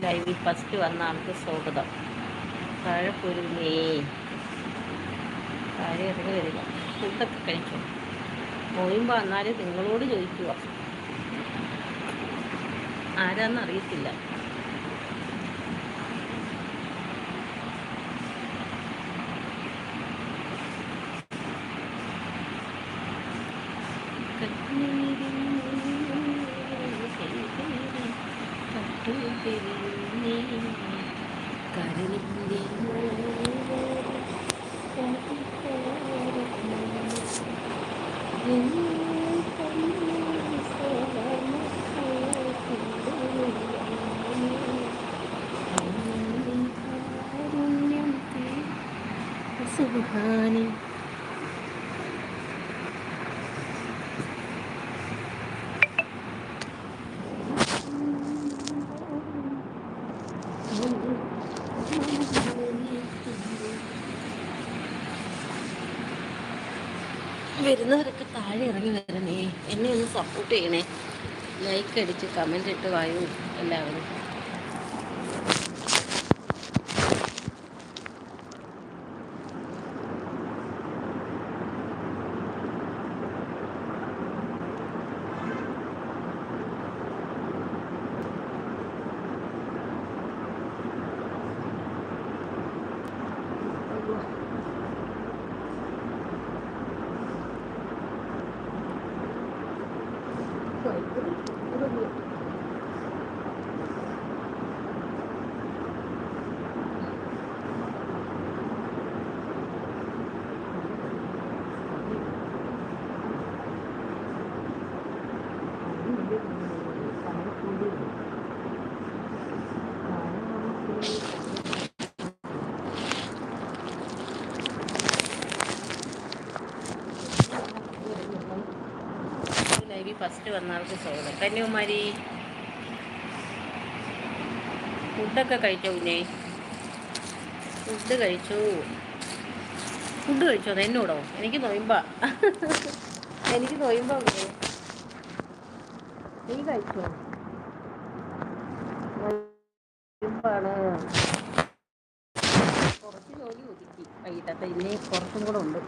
ലൈവിൽ ഫസ്റ്റ് വന്ന ആൾക്ക് സ്വാഗതം. താഴെ പോരുന്നേ. ഇറങ്ങി വരിക. ഫുഡൊക്കെ കഴിക്കും പോയുമ്പോൾ എന്നാലും നിങ്ങളോട് ചോദിക്കുക. ആരാന്നറിയത്തില്ല കരളിന്റെ സുഹാനി വരുന്നവരൊക്കെ താഴെ ഇറങ്ങി വരണേ. എന്നെ ഒന്ന് സപ്പോർട്ട് ചെയ്യണേ. ലൈക്ക് അടിച്ച് കമന്റ് ഇട്ട് വായു എല്ലാവരും. ലൈവിൽ ഫസ്റ്റ് വന്നവർക്ക് സ്വാഗതം കന്യാകുമാരി ഫുഡൊക്കെ കഴിച്ചോ കുഞ്ഞേ? ഫുഡ് കഴിച്ചു. ഫുഡ് കഴിച്ചോ? അത് എന്നോടോ എനിക്ക് നോയമ്പാ. എനിക്ക് നോയമ്പോ നീ കഴിച്ചോ? നോയുമ്പാണ്. കുറച്ച് ജോലി ഒതുക്കി വൈകിട്ടത്തെ ഇനി കുറച്ചും കൂടെ ഉണ്ട്.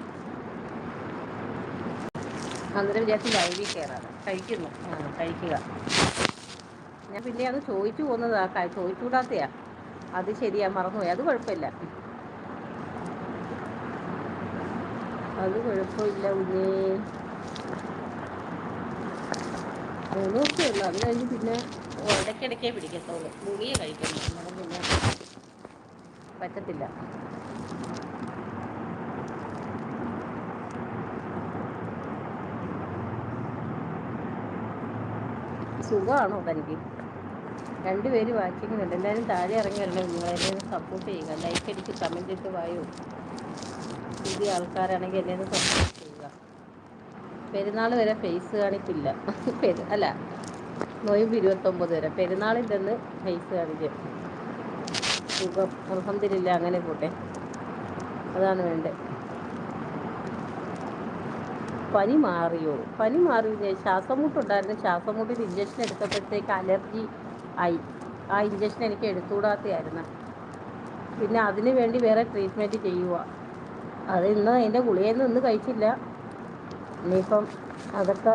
അന്നേരം വിചാരിച്ച് ലൈവിൽ കയറാറ് കഴിക്കുന്നു. ആ കഴിക്കുക. ഞാൻ പിന്നെ അത് ചോദിച്ചു പോകുന്നതാ ക- ചോദിച്ചുകൂടാത്തയാ. അത് ശരിയാ മറന്നുപോയി. അത് കുഴപ്പമില്ല. അത് കുഴപ്പമില്ല കുഞ്ഞേ. മൂന്ന് ദിവസമേ അത് കഴിഞ്ഞ് പിന്നെ ഇടയ്ക്കിടയ്ക്കേ പിടിക്കത്തുള്ളൂ. ഗുളിക കഴിക്കുന്നു. അന്നേരം പിന്നെ പറ്റത്തില്ല. സുഖമാണോ തനിക്ക്? രണ്ടുപേര് വായിക്കുന്നുണ്ട് എല്ലാവരും താഴെ ഇറങ്ങി വരണം നിങ്ങളെന്നെ സപ്പോർട്ട് ചെയ്യുക. ലൈക്ക് അടിച്ച് കമന്റ് ഇട്ട് വായോ. പുതിയ ആൾക്കാരാണെങ്കിൽ എന്നെ സപ്പോർട്ട് ചെയ്യുക. പെരുന്നാൾ വരെ ഫേസ് കാണിക്കില്ല പെരു അല്ല നോയമ്പ് ഇരുപത്തൊമ്പത് വരെ. പെരുന്നാളിൽ അന്ന് ഫേസ് കാണിക്കും. സുഖം. അൽഹംദുലില്ലാ അങ്ങനെ പോട്ടെ. അതാണ് വേണ്ടത്. പനി മാറിയോ? പനി മാറി ശ്വാസം മുട്ടുണ്ടായിരുന്നു ശ്വാസം മുട്ടിൽ ഇഞ്ചക്ഷൻ എടുത്തപ്പോഴത്തേക്ക് അലർജി ആയി. ആ ഇഞ്ചക്ഷൻ എനിക്ക് എടുത്തുകൂടാത്തയായിരുന്നു. പിന്നെ അതിന് വേണ്ടി വേറെ ട്രീറ്റ്മെന്റ് ചെയ്യുക അത് ഇന്ന് അതിന്റെ ഗുളികയൊന്നും ഇന്ന് കഴിച്ചില്ല. ഇനിയിപ്പം അതൊക്കെ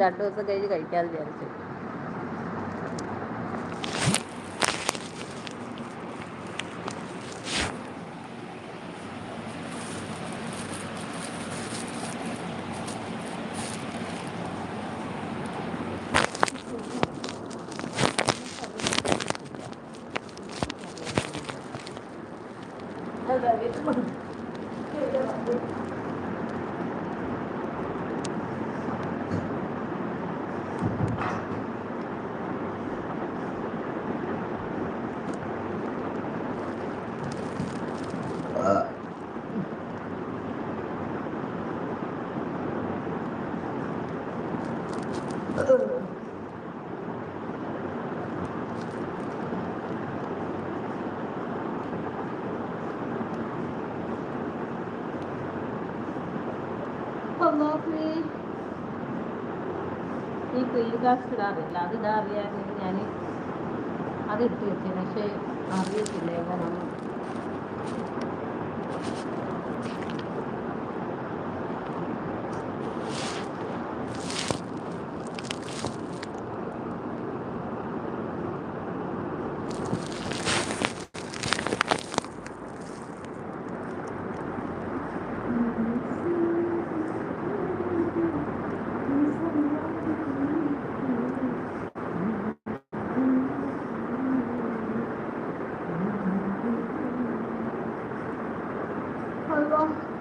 രണ്ട് ദിവസം കഴിഞ്ഞ് കഴിക്കാതെ വിചാരിച്ചു. ക്രീം ഇടാറില്ല അത് അറിയാമെങ്കിൽ ഞാൻ അത് ഇട്ട് വെച്ചേ. പക്ഷേ അറിയത്തില്ല എങ്ങനെയാണ് Hello.